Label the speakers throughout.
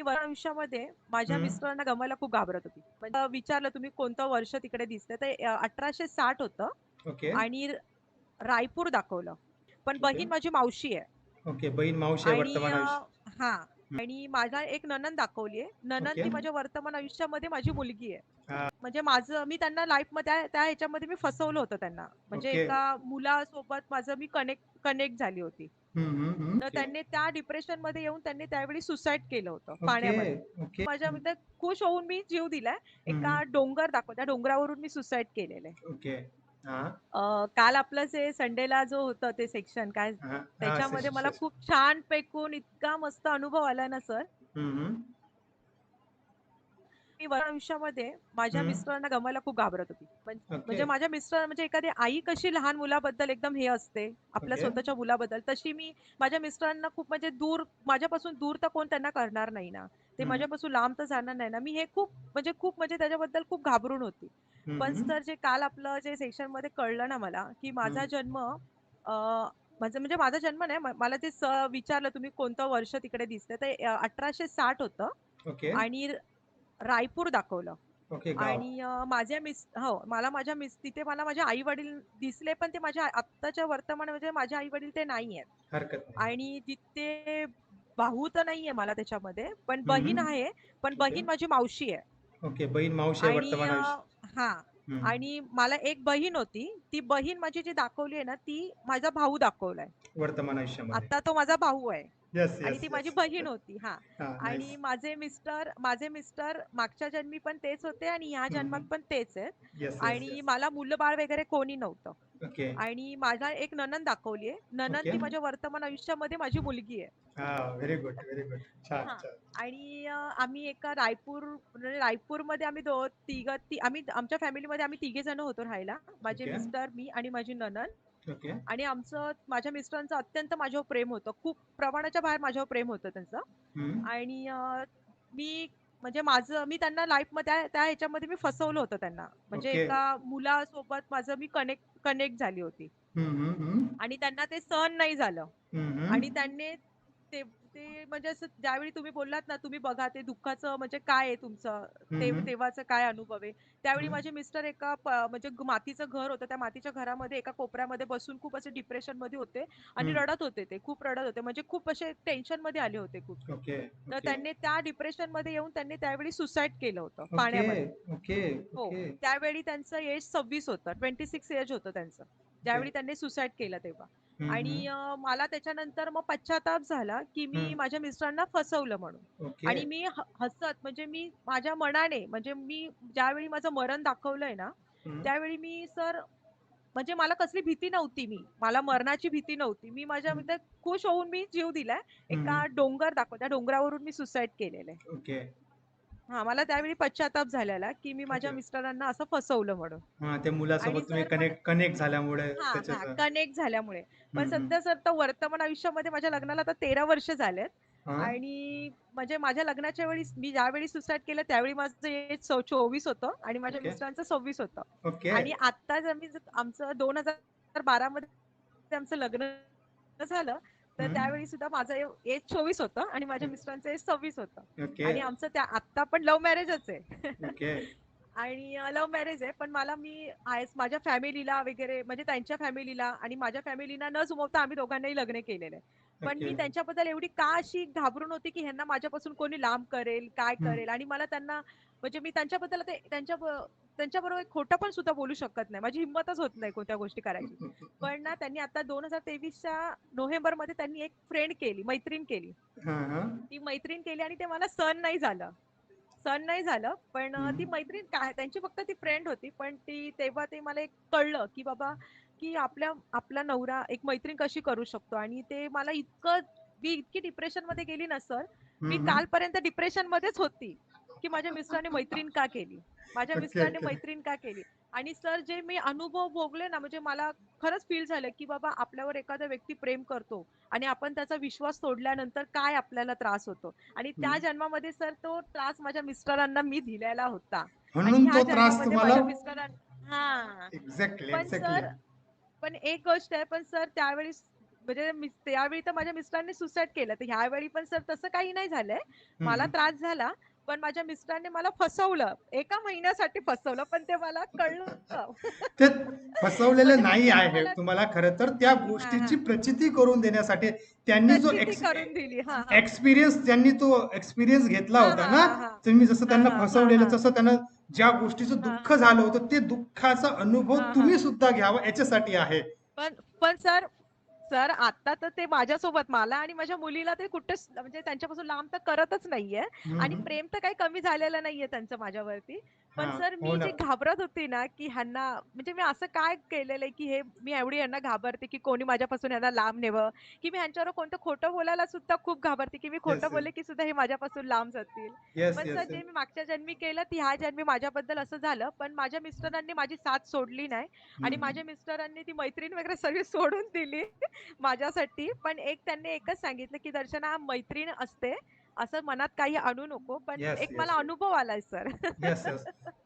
Speaker 1: मी वर आयुष्यामध्ये माझ्या. मिस्टरांना गमवायला खूप घाबरत होती. म्हणजे विचारलं तुम्ही कोणतं वर्ष तिकडे दिसतंय, तर अ, 1860 होतं. आणि रायपूर दाखवलं. पण. बहीण माझी मावशी आहे.
Speaker 2: ओके. बहीण मावशी
Speaker 1: हां. आणि माझा एक नणंद दाखवली आहे.
Speaker 2: ओके.
Speaker 1: ती माझ्या वर्तमान आयुष्यामध्ये माझी मुलगी आहे. म्हणजे माझं मी त्यांना लाईफमध्ये त्या त्या ह्याच्यामध्ये मी फसवलं होतं त्यांना. म्हणजे. एका मुलासोबत माझं मी कनेक्ट कनेक्ट झाली होती.
Speaker 2: हं, हं, हं.
Speaker 1: तर. त्यांनी त्या डिप्रेशनमध्ये येऊन त्यांनी त्यावेळी सुसाईड केलं होतं. पाण्यामध्ये.
Speaker 2: ओके. हं.
Speaker 1: माझ्यामध्ये खुश होऊन मी जीव दिलाय. एका. डोंगर दाखव त्या डोंगरावरून मी सुसाईड केलेलं आहे.
Speaker 2: ओके. हां.
Speaker 1: अ, काल आपलं जे संडेला जो होतं ते सेक्शन काय. त्याच्यामध्ये मला. खूप छान पैकून इतका मस्त अनुभव आलाय ना सर. मी वर आयुष्यामध्ये माझ्या. मिस्टरांना गमवायला खूप घाबरत होती. म्हण म्हणजे. माझ्या मिस्टर म्हणजे एखादी आई कशी लहान मुलाबद्दल एकदम हे असते, आपल्या. स्वतःच्या मुलाबद्दल, तशी मी माझ्या मिस्टरांना खूप म्हणजे दूर माझ्यापासून दूर तर कोण त्यांना करणार नाही ना. ते. माझ्यापासून लांब तर जाणार नाही ना. मी हे खूप म्हणजे खूप म्हणजे त्याच्याबद्दल खूप घाबरून होती. पण. सर जे काल आपलं जे सेक्शनमध्ये कळलं ना मला, की माझा. जन्म माझं म्हणजे माझा जन्म नाही, मला ते विचारलं तुम्ही कोणतं वर्ष तिकडे दिसतंय, तर अ, 1860 होतं. आणि रायपूर दाखवलं.
Speaker 2: ओके.
Speaker 1: आणि माझ्या मिस हो, मला माझ्या मिस तिथे मला माझे आई-वडील दिसले, पण ते माझ्या आत्ताच्या वर्तमान म्हणजे माझे आई-वडील ते नाहीयेत.
Speaker 2: हरकत नाही.
Speaker 1: आणि तिथे भाऊ तर नाहीये मला त्याच्यामध्ये, पण बहीण. आहे. पण. बहीण माझी मावशी आहे.
Speaker 2: ओके. बहीण मावशी
Speaker 1: आणि हां.
Speaker 2: हं.
Speaker 1: आणि मला एक बहीण होती. ती बहीण माझी जी दाखवली आहे ना, ती माझा भाऊ दाखवलाय.
Speaker 2: वर्तमान आयुष्यामध्ये.
Speaker 1: आता तो माझा भाऊ आहे.
Speaker 2: येस,
Speaker 1: आणि ती माझी. बहीण होती. हां. आणि. माझे मिस्टर माझे मिस्टर मागच्या जन्मी पण तेच होते आणि ह्या जन्मात. पण तेच आहेत. आणि
Speaker 2: येस.
Speaker 1: मला मुलं-बाळ वगैरे कोणी नव्हतं. आणि माझा एक नणंद दाखवली आहे. नणंद
Speaker 2: ओके.
Speaker 1: ती माझ्या वर्तमान आयुष्यामध्ये माझी मुलगी आहे.
Speaker 2: हां. Very good, very good.
Speaker 1: आणि आम्ही एका रायपूर म्हणजे रायपूरमध्ये आम्ही दो तिघं आम्ही आमच्या फॅमिलीमध्ये आम्ही तिघे जण होतो राहायला. माझे. मिस्टर, मी आणि माझी नणंद.
Speaker 2: ओके.
Speaker 1: आणि आमचं माझ्या मिस्टरांचं अत्यंत माझ्यावर प्रेम होतं. खूप प्रमाणाच्या बाहेर माझ्यावर प्रेम होतं त्यांचं. आणि अ, मी म्हणजे माझं मी त्यांना लाईफमध्ये त्या त्या ह्याच्यामध्ये मी फसवलं होतं त्यांना. म्हणजे
Speaker 2: ओके.
Speaker 1: एका मुलासोबत माझं मी कनेक्ट कनेक्ट झाली होती. आणि त्यांना ते सहन नाही झालं. आणि. त्यांनी ते ते म्हणजे असं ज्यावेळी तुम्ही बोललात ना, तुम्ही बघा ते दुःखाचं म्हणजे काय आहे तुमचं, ते
Speaker 2: हं.
Speaker 1: तेव्हाचा काय अनुभव आहे. त्यावेळी. माझे मिस्टर एका प म्हणजे ग मातीचं घर होतं. त्या मातीच्या घरामध्ये एका कोपऱ्यामध्ये बसून खूप असे डिप्रेशनमध्ये होते आणि. रडत होते ते. खूप रडत होते. म्हणजे खूप असे टेन्शनमध्ये आले होते खूप.
Speaker 2: ओके,
Speaker 1: तर
Speaker 2: ओके.
Speaker 1: त्यांनी त्या डिप्रेशनमध्ये येऊन त्यांनी त्यावेळी सुसाईड केलं होतं
Speaker 2: ओके,
Speaker 1: पाण्यामध्ये.
Speaker 2: ओके,
Speaker 1: हो.
Speaker 2: ओके.
Speaker 1: त्यावेळी त्यांचं एज 26 होतं. 26 एज होतं त्यांचं. ज्यावेळी त्यांनी सुसाईड केलं तेव्हा. आणि मला त्याच्यानंतर मग पश्चाताप झाला, की मी. माझ्या मिस्टरांना फसवलं म्हणून. आणि मी हसत म्हणजे मी माझ्या मनाने म्हणजे मी ज्यावेळी माझं मरण दाखवलंय ना. त्यावेळी मी सर म्हणजे मला कसली भीती नव्हती मी. मला मरणाची भीती नव्हती. मी
Speaker 2: हं.
Speaker 1: माझ्यामध्ये खुश होऊन मी जीव दिलाय. एका. डोंगर दाखव त्या डोंगरावरून मी सुसाईड केलेलं आहे. हां. मला त्यावेळी पश्चाताप झालेला, की मी माझ्या
Speaker 2: ओके.
Speaker 1: मिस्टरांना असं फसवलं म्हणून.
Speaker 2: हां, त्या
Speaker 1: आणि
Speaker 2: मुलासोबत तुम्ही
Speaker 1: सर मग
Speaker 2: कनेक्ट कनेक्ट झाल्यामुळे
Speaker 1: हां, हां.
Speaker 2: त्याच्यात
Speaker 1: कनेक्ट झाल्यामुळे. पण
Speaker 2: हं, हं.
Speaker 1: सध्या सर तर वर्तमान आयुष्यामध्ये माझ्या लग्नाला आता 13 वर्ष झालेत.
Speaker 2: हां.
Speaker 1: आणि म्हणजे माझ्या लग्नाच्या वेळी मी ज्यावेळी सुसाईड केलं त्यावेळी माझं एज चौ 24 होतं आणि माझ्या
Speaker 2: ओके.
Speaker 1: मिस्टरांचं 26 होतं.
Speaker 2: ओके.
Speaker 1: आणि आत्ता जर मी जर आमचं 2012 मध्ये आमचं लग्न झालं, तर. त्यावेळी सुद्धा माझं एज 24 होतं आणि माझ्या. मिस्टरांचं एज 26 होतं. आणि आमचं त्या आत्ता पण लव्ह मॅरेजच आहे. आणि लव्ह मॅरेज आहे. पण मला मी माझ्या फॅमिलीला वगैरे म्हणजे त्यांच्या फॅमिलीला आणि माझ्या फॅमिलीला न जुमवता आम्ही दोघांनाही लग्न केलेलं आहे. पण. मी त्यांच्याबद्दल एवढी का अशी घाबरून होती, की ह्यांना माझ्यापासून कोणी लांब करेल, काय. करेल आणि मला त्यांना म्हणजे मी त्यांच्याबद्दल ते त्यांच्या त्यांच्याबरोबर एक खोटं पण सुद्धा बोलू शकत नाही. माझी हिंमतच होत नाही कोणत्या गोष्टी करायची. पण ना त्यांनी आता 2023च्या नोव्हेंबरमध्ये त्यांनी एक फ्रेंड केली, मैत्रीण केली. ती मैत्रीण केली आणि ते मला सहन नाही झालं. सहन नाही झालं. पण ती. मैत्रीण काय त्यांची फक्त ती फ्रेंड होती. पण ती तेव्हा ते मला एक कळलं, की बाबा की आपल्या आपला नवरा एक मैत्रीण कशी करू शकतो आणि ते मला इतकं मी इतकी डिप्रेशनमध्ये गेली ना सर, मी. कालपर्यंत डिप्रेशनमध्येच होती, की माझ्या मिस्टरांनी मैत्रीण का केली? माझ्या मिस्टरांनी. मैत्रीण का केली? आणि सर जे मी अनुभव भोगले ना, म्हणजे मला खरंच फील झालं, की बाबा आपल्यावर एखादा व्यक्ती प्रेम करतो आणि आपण त्याचा विश्वास तोडल्यानंतर काय आपल्याला त्रास होतो. आणि त्या. जन्मामध्ये सर तो त्रास माझ्या मिस्टरांना मी दिलेला होता. आणि ह्या
Speaker 2: तो त्रास
Speaker 1: जन्मामध्ये माझ्या हां. पण. सर पण एक गोष्ट आहे, पण सर त्यावेळेस म्हणजे त्यावेळी तर माझ्या मिस्टरांनी सुसाईड केलं तर ह्यावेळी पण सर तसं काही नाही झालंय मला. त्रास झाला पण माझ्या मिस्टरांनी मला फसवलं एका महिन्यासाठी फसवलं पण ते मला कळलं
Speaker 2: ते फसवलेलं नाही आहे तुम्हाला खरं तर त्या गोष्टीची प्रचिती करून देण्यासाठी त्यांनी जो
Speaker 1: करून दिली.
Speaker 2: एक्सपिरियन्स त्यांनी तो एक्सपिरियन्स घेतला होता ना. तुम्ही जसं त्यांना फसवलेलं. तसं त्यांना ज्या गोष्टीचं दुःख. झालं होतं ते दुःखाचा अनुभव. तुम्ही सुद्धा घ्यावा याच्यासाठी आहे
Speaker 1: पण पण सर सर आता तर ते माझ्यासोबत मला आणि माझ्या मुलीला ते कुठेच म्हणजे त्यांच्यापासून लांब तर करतच नाहीये आणि. प्रेम तर काही कमी झालेलं नाहीये त्यांचं माझ्यावरती पण
Speaker 2: हा,
Speaker 1: सर
Speaker 2: हो
Speaker 1: मी
Speaker 2: ना.
Speaker 1: जी घाबरत होती ना की ह्यांना म्हणजे मी असं काय केलेलं आहे की हे मी एवढी यांना घाबरते की कोणी माझ्यापासून यांना लांब नेवं की मी ह्यांच्यावर कोणतं खोटं बोलायला सुद्धा खूप घाबरते की मी खोटं. बोलले की सुद्धा हे माझ्यापासून लांब जातील पण सर जे. मी मागच्या जन्मी केलं ती ह्या जन्मी माझ्याबद्दल असं झालं पण माझ्या मिस्टरांनी माझी साथ सोडली नाही आणि. माझ्या मिस्टरांनी ती मैत्रीण वगैरे सगळी सोडून दिली माझ्यासाठी पण एक त्यांनी एकच सांगितलं की दर्शना मैत्रीण असते असं मनात काही आणू नको पण
Speaker 2: Yes,
Speaker 1: एक
Speaker 2: yes,
Speaker 1: मला
Speaker 2: yes.
Speaker 1: अनुभव आलाय सर.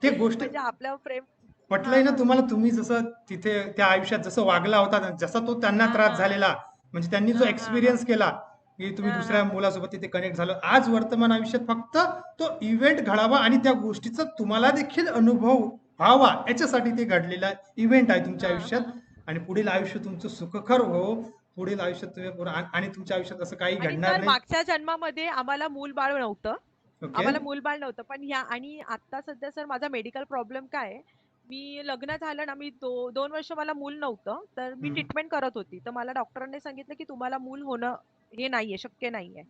Speaker 2: ते गोष्ट
Speaker 1: म्हणजे आपलं प्रेम
Speaker 2: पटलंय ना
Speaker 1: हा.
Speaker 2: तुम्हाला तुम्ही जसं तिथे त्या आयुष्यात जसं वागला होता ना, जसा तो त्यांना
Speaker 1: हा,
Speaker 2: त्रास. झालेला म्हणजे त्यांनी जो
Speaker 1: हा, हा,
Speaker 2: एक्सपिरियन्स केला की तुम्ही
Speaker 1: हा,
Speaker 2: दुसऱ्या
Speaker 1: हा.
Speaker 2: मुलासोबत तिथे कनेक्ट झालं आज वर्तमान आयुष्यात फक्त तो इव्हेंट घडावा आणि त्या गोष्टीचा तुम्हाला देखील अनुभव व्हावा याच्यासाठी ते घडलेला इव्हेंट आहे तुमच्या
Speaker 1: हा,
Speaker 2: आयुष्यात
Speaker 1: हा.
Speaker 2: आणि पुढील आयुष्य तुमचं सुखकर हो पुढील आयुष्यात तुम्ही आणि तुमच्या आयुष्यात असं काही घडणार नाही?
Speaker 1: मागच्या जन्मामध्ये आम्हाला मूल बाळ नव्हतं.
Speaker 2: ओके.
Speaker 1: आम्हाला मूलबाळ नव्हतं. पण ह्या आणि आता सध्या सर माझा मेडिकल प्रॉब्लेम काय मी लग्न झालं ना मी दो, दोन वर्ष मला मूल नव्हतं. तर मी. ट्रीटमेंट करत होती. तर मला डॉक्टरांनी सांगितलं की तुम्हाला मूल होणं हे नाहीये शक्य नाहीये.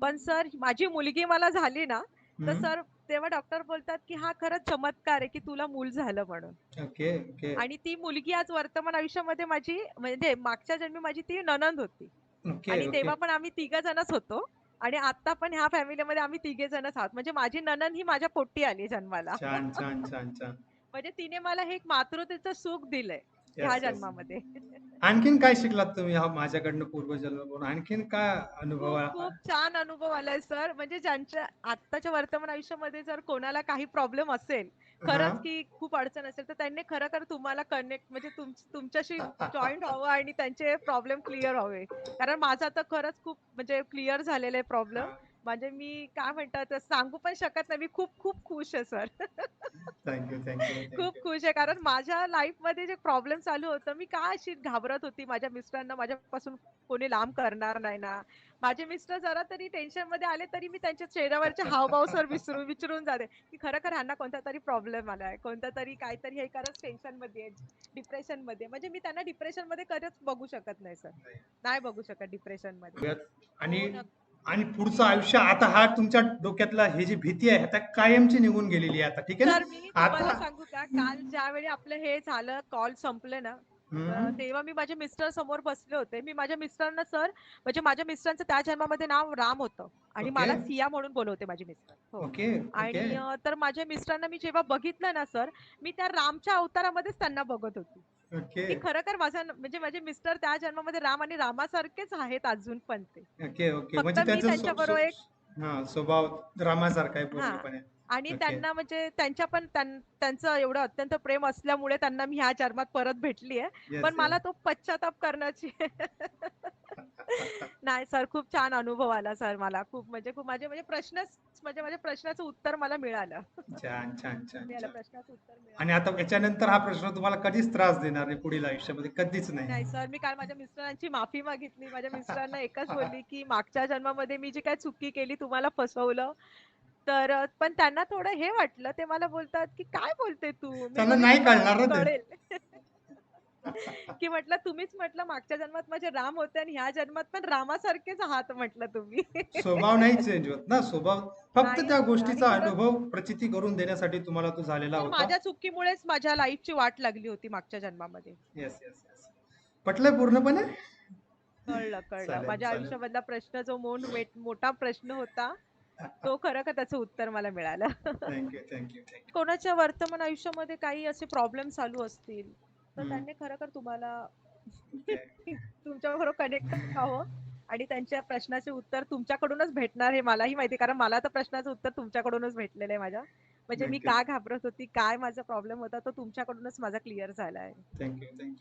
Speaker 1: पण सर माझी मुलगी मला झाली ना तर
Speaker 2: हम्म.
Speaker 1: सर तेव्हा डॉक्टर बोलतात की हा खरंच चमत्कार आहे की तुला मूल झालं म्हणून.
Speaker 2: Okay okay.
Speaker 1: आणि ती मुलगी आज वर्तमान आयुष्यामध्ये माझी म्हणजे मागच्या जन्मी माझी ती ननंद होती.
Speaker 2: ओके
Speaker 1: आणि
Speaker 2: ओके.
Speaker 1: तेव्हा पण आम्ही तिघ जणच होतो. आणि आता पण ह्या फॅमिलीमध्ये आम्ही तिघे जणच आहोत. म्हणजे माझी ननंद ही माझ्या पोटी आली जन्माला.
Speaker 2: छान छान छान छान.
Speaker 1: म्हणजे तिने मला हे एक मातृतेचं सुख दिलंय ह्या. जन्मामध्ये.
Speaker 2: आणखीन काय शिकलात तुम्ही हा माझ्याकडनं पूर्वजन्म आणखीन काय अनुभव
Speaker 1: खूप खूप छान अनुभव आलाय सर. म्हणजे ज्यांच्या आत्ताच्या वर्तमान आयुष्यामध्ये जर कोणाला काही प्रॉब्लेम असेल? खरंच की खूप अडचण असेल तर त्यांनी खरं खरं तुम्हाला कनेक्ट म्हणजे तुम तुमच्याशी जॉईंट व्हावं आणि त्यांचे प्रॉब्लेम क्लिअर व्हावे कारण माझा तर खरंच खूप म्हणजे क्लिअर झालेले प्रॉब्लेम. म्हणजे मी काय म्हणतात सांगू पण शकत नाही. मी खूप खूप खुश आहे सर.
Speaker 2: थँक्यू थँक्यू
Speaker 1: खूप खुश आहे. कारण माझ्या लाईफमध्ये जे प्रॉब्लेम चालू होतं मी का अशी घाबरत होती? माझ्या मिस्टरांना माझ्यापासून कोणी लांब करणार नाही ना? माझे मिस्टर जरा तरी टेन्शनमध्ये आले तरी मी त्यांच्या चेहऱ्यावरचे हावभाव सर विसरून विचारून जाते. की खरं खरं ह्यांना कोणता तरी प्रॉब्लेम आलाय. कोणता तरी काहीतरी हे खरंच टेन्शनमध्ये डिप्रेशनमध्ये म्हणजे मी त्यांना डिप्रेशनमध्ये कधीच बघू शकत नाही सर. नाही. बघू शकत डिप्रेशनमध्ये.
Speaker 2: आणि
Speaker 1: हो.
Speaker 2: आणि पुढचं आयुष्य आता हा तुमच्या डोक्यातला ही जी भीती आहे आता कायमची निघून गेलेली आहे आता ठीक आहे
Speaker 1: सर
Speaker 2: ना
Speaker 1: मी तुम्हाला
Speaker 2: आता
Speaker 1: सांगू का काल ज्यावेळी आपलं हे झालं कॉल संपले ना
Speaker 2: हम्म.
Speaker 1: तेव्हा मी माझ्या मिस्टर समोर बसले होते. मी माझ्या मिस्टरांना सर म्हणजे माझ्या मिस्टरांचं त्या जन्मामध्ये नाव राम होतं आणि
Speaker 2: ओके.
Speaker 1: मला सिया म्हणून बोलवते माझे मिस्टर. हो.
Speaker 2: ओके
Speaker 1: आणि
Speaker 2: ओके
Speaker 1: अं, तर माझ्या मिस्टरांना मी जेव्हा बघितलं ना सर मी त्या रामच्या अवतारामध्येच त्यांना बघत होती.
Speaker 2: ओके.
Speaker 1: की खरं खर माझा म्हणजे माझे मिस्टर त्या जन्मामध्ये राम आणि रामासारखेच आहेत अजून पण ते.
Speaker 2: Okay okay.
Speaker 1: फक्त
Speaker 2: म्हणजे
Speaker 1: मी
Speaker 2: त्यांचा स्व-
Speaker 1: त्यांच्याबरोबर एक-
Speaker 2: हा स्वभाव रामासारखा आहे पूर्णपणे.
Speaker 1: आणि
Speaker 2: ओके.
Speaker 1: त्यांना म्हणजे त्यांच्या पण त्यां- त्यांचं एवढं अत्यंत प्रेम असल्यामुळे त्यांना मी ह्या जन्मात परत भेटली आहे पण. मला तो पश्चाताप करण्याची नाही सर खूप छान अनुभव आला सर मला. खूप म्हणजे खूप माझे म्हणजे प्रश्नच म्हणजे माझ्या प्रश्नाचं उत्तर मला मिळालं.
Speaker 2: छान छान छान
Speaker 1: प्रश्नाचं उत्तर मिळालं.
Speaker 2: आणि आता याच्यानंतर हा प्रश्न तुम्हाला कधीच त्रास देणार नाही पुढील आयुष्यामध्ये कधीच नाही.
Speaker 1: सर मी काल माझ्या मिस्टरांची माफी मागितली. माझ्या मिस्टरांना एकच बोलली की मागच्या जन्मामध्ये मी जी काय चुकी केली तुम्हाला फसवलं. तर पण त्यांना थोडं हे वाटलं ते मला बोलतात की काय बोलते तू?
Speaker 2: नाही
Speaker 1: "तुम्हाला
Speaker 2: कळणार ना ते."
Speaker 1: कळेल. की म्हटलं तुम्हीच म्हटलं मागच्या जन्मात माझे राम होते आणि ह्या जन्मात पण रामासारखेच आहात म्हटलं तुम्ही.
Speaker 2: स्वभाव नाही चेंज होत ना स्वभाव. फक्त
Speaker 1: नाही
Speaker 2: त्या
Speaker 1: होत.
Speaker 2: गोष्टीचा
Speaker 1: खरंच-
Speaker 2: अनुभव प्रचिती करून देण्यासाठी तुम्हाला तो झालेला
Speaker 1: तर
Speaker 2: होता.
Speaker 1: माझ्या चुकीमुळेच माझ्या लाईफची वाट लागली होती मागच्या जन्मामध्ये.
Speaker 2: येस येस येस पटलंय पूर्णपणे?
Speaker 1: कळलं कळलं.
Speaker 2: चालेल,
Speaker 1: माझ्या
Speaker 2: चालेल.
Speaker 1: आयुष्यामधला प्रश्न जो मोन वेट- मोठा प्रश्न होता तो खरं का त्याचं उत्तर मला मिळालं.
Speaker 2: थँक्यू थँक्यू थँक्यू
Speaker 1: कोणाच्या वर्तमान आयुष्यामध्ये काही असे प्रॉब्लेम चालू असतील? तर. त्यांनी खरं कर तुम्हाला तुमच्या बरोबर कनेक्ट व्हावं आणि त्यांच्या प्रश्नाचे उत्तर तुमच्याकडूनच भेटणार हे मलाही माहिती आहे, कारण मला तर प्रश्नाचं उत्तर तुमच्याकडूनच भेटलेलं आहे माझ्या म्हणजे मी. का घाबरत होती काय माझा प्रॉब्लेम होता तो तुमच्याकडूनच माझा क्लिअर झाला आहे
Speaker 2: थँक्यू थँक्यू